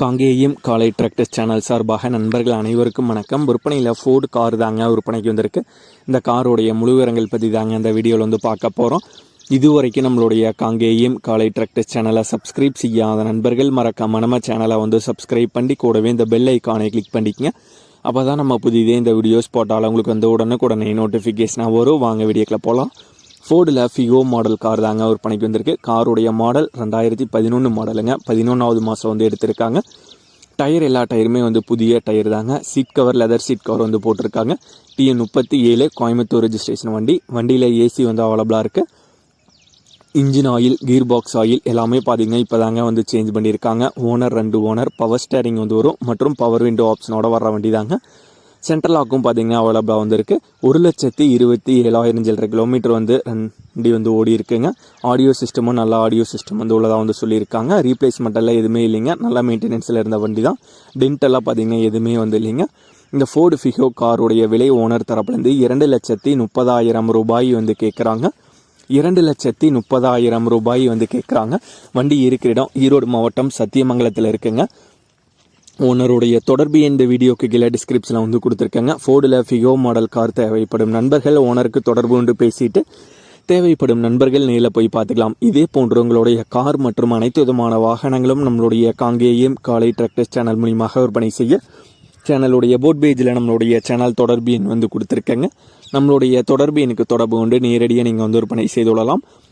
காங்கேயம் காலை tractors channel சார்பாக நண்பர்கள் அனைவருக்கும் வணக்கம். விற்பனையில் ஃபோர்டு கார் தாங்க விற்பனைக்கு வந்திருக்கு. இந்த காரோடைய முழு விவரங்கள் பற்றி தாங்க இந்த வீடியோவில் வந்து பார்க்க போகிறோம் இதுவரைக்கும் நம்மளுடைய காங்கேயம் காலை டிராக்டர்ஸ் சேனலை சப்ஸ்கிரைப் செய்யாத நண்பர்கள் மறக்காம நம்ம சேனலை வந்து சப்ஸ்கிரைப் பண்ணி கூடவே இந்த பெல் ஐக்கானை கிளிக் பண்ணிக்கங்க. அப்போ தான் நம்ம புதிதே இந்த வீடியோஸ் போட்டாலும் உங்களுக்கு வந்து உடனுக்குடனே நோட்டிஃபிகேஷனாக வரும். வாங்க வீடியோக்கில் போகலாம் ஃபோர்டில் ஃபியோ மாடல் கார் தாங்க விற்பனைக்கு வந்திருக்கு. காருடைய மாடல் ரெண்டாயிரத்தி பதினொன்று மாடலுங்க பதினொன்றாவது மாதம் வந்து எடுத்திருக்காங்க. டயர் எல்லா டயருமே வந்து புதிய டயர் தாங்க. Seat cover leather seat cover வந்து போட்டிருக்காங்க. டிஎன் முப்பத்தி ஏழு கோயம்புத்தூர் ரெஜிஸ்ட்ரேஷன் வண்டி. வண்டியில் ஏசி வந்து அவைலபிளாக இருக்குது engine oil gear box oil எல்லாமே பார்த்தீங்கன்னா இப்போ தாங்க வந்து சேஞ்ச் பண்ணியிருக்காங்க. ஓனர் ரெண்டு ஓனர் பவர் ஸ்டேரிங் வந்து வரும். மற்றும் பவர் விண்டோ ஆப்ஷனோட வர்ற வண்டி தாங்க. சென்ட்ரல் லாக்கும் பார்த்தீங்கன்னா அவைலபிளாக வந்திருக்கு. ஒரு லட்சத்தி இருபத்தி ஏழாயிரம் சில்லரை கிலோமீட்டர் வந்து வண்டி வந்து ஓடி இருக்குங்க. ஆடியோ சிஸ்டமும் நல்ல ஆடியோ சிஸ்டம் வந்து உள்ளதாக வந்து சொல்லியிருக்காங்க. ரீப்ளேஸ்மெண்ட்டெல்லாம் எதுவுமே இல்லைங்க. நல்லா மெயின்டெனன்ஸில் இருந்த வண்டி தான். டென்டெல்லாம் பார்த்தீங்கன்னா எதுவுமே வந்து இல்லைங்க. இந்த ஃபோர்டு ஃபிகோ காருடைய விலை ஓனர் தரப்புலேருந்து இரண்டு லட்சத்தி முப்பதாயிரம் ரூபாய் வந்து கேட்குறாங்க இரண்டு லட்சத்தி முப்பதாயிரம் ரூபாய் வந்து கேட்குறாங்க வண்டி இருக்கிற இடம் ஈரோடு மாவட்டம் சத்தியமங்கலத்தில் இருக்குங்க. ஓனருடைய தொடர்பு இந்த வீடியோக்கு கீழே டிஸ்கிரிப்ஷனில் வந்து கொடுத்துருக்கேங்க. ஃபோர்டில் ஃபிகோ மாடல் கார் தேவைப்படும் நண்பர்கள் ஓனருக்கு தொடர்பு கொண்டு பேசிட்டு தேவைப்படும் நண்பர்கள் நேரில் போய் பார்த்துக்கலாம். இதே போன்று உங்களுடைய கார் மற்றும் அனைத்து விதமான வாகனங்களும் நம்மளுடைய காங்கேயம் காலை டிராக்டர்ஸ் சேனல் மூலியமாக விற்பனை செய்ய சேனலுடைய போட் பேஜில் நம்மளுடைய சேனல் தொடர்பு எண் வந்து கொடுத்துருக்கேங்க. நம்மளுடைய தொடர்பு எனக்கு தொடர்பு கொண்டு நேரடியாக நீங்கள் வந்து விற்பனை செய்து கொள்ளலாம்.